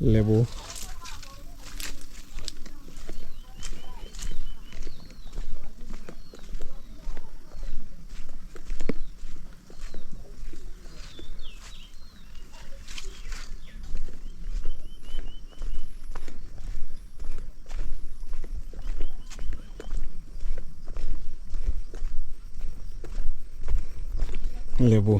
লেবু লেবু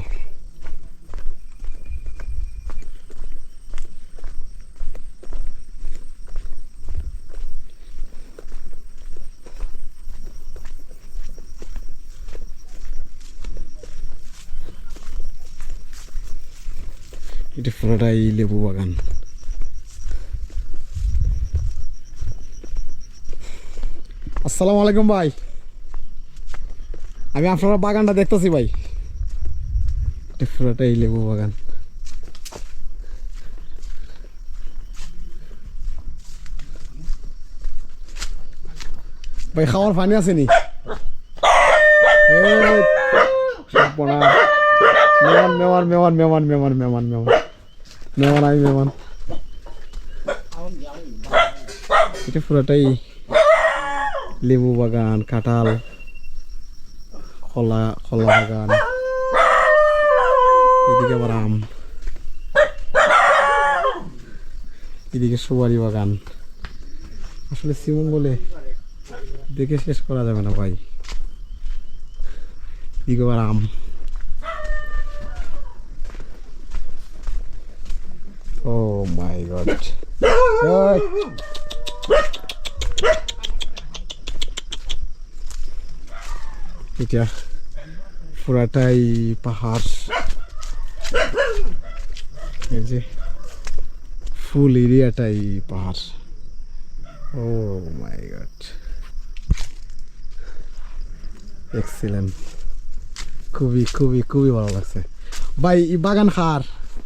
এটা পুরোটাই লেবু বাগান আসসালামু আলাইকুম ভাই আমি আপনার বাগানটা দেখতেছি ভাই এটা পুরোটাই লেবু বাগান ভাই খাওয়ার পানি আছে নি এই। মেমান মেমান মেমান মেমান মেমান মেমান মেমান মেমান আমি মেমান এটা পুরোটাই লেবু বাগান, কাঁঠাল, কলা কলা বাগান। এদিকে আবার আম। এদিকে সুপারি বাগান। আসলে শ্রীমঙ্গলে দেখে শেষ করা যাবে না ভাই। এদিকে আবার আম। ও মাই গড এটা পুরাটাই পাহাড় এই যে ফুল এরিয়াটাই পাহাড়। ও মাই গড এক্সিলেন্ট খুবই খুবই খুবই ভালো লাগছে। ভাই বাগান খার